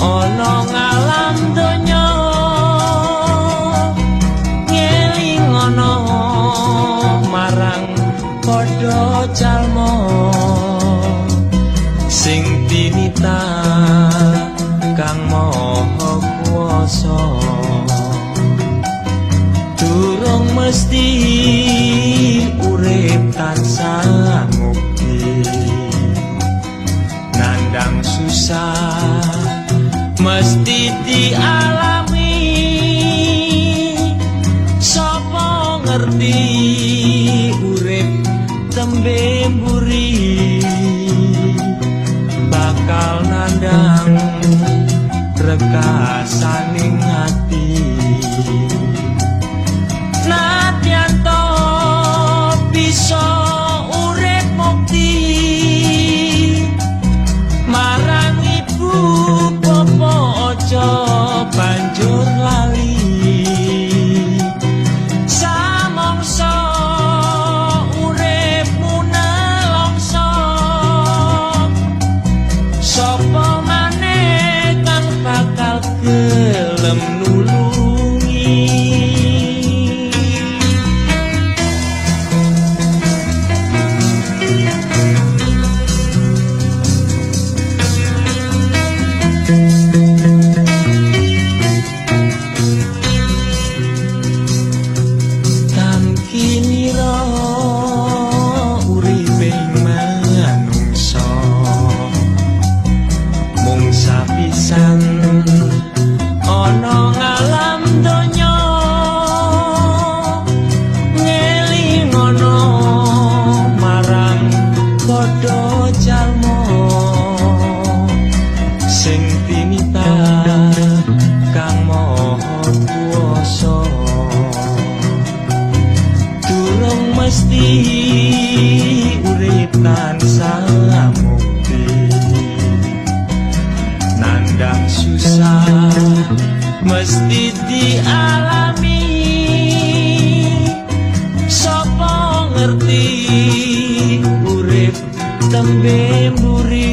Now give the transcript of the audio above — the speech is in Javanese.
ana ngalam donya ngelingono marang padha calmo sing tinita kang maha kuwasa. Durung mesti susah mesti dialami. Sapa ngerti urip tembe mburi bakal nandang rekasaning ati. mesti dialami. Sapa ngerti urip tembe muri?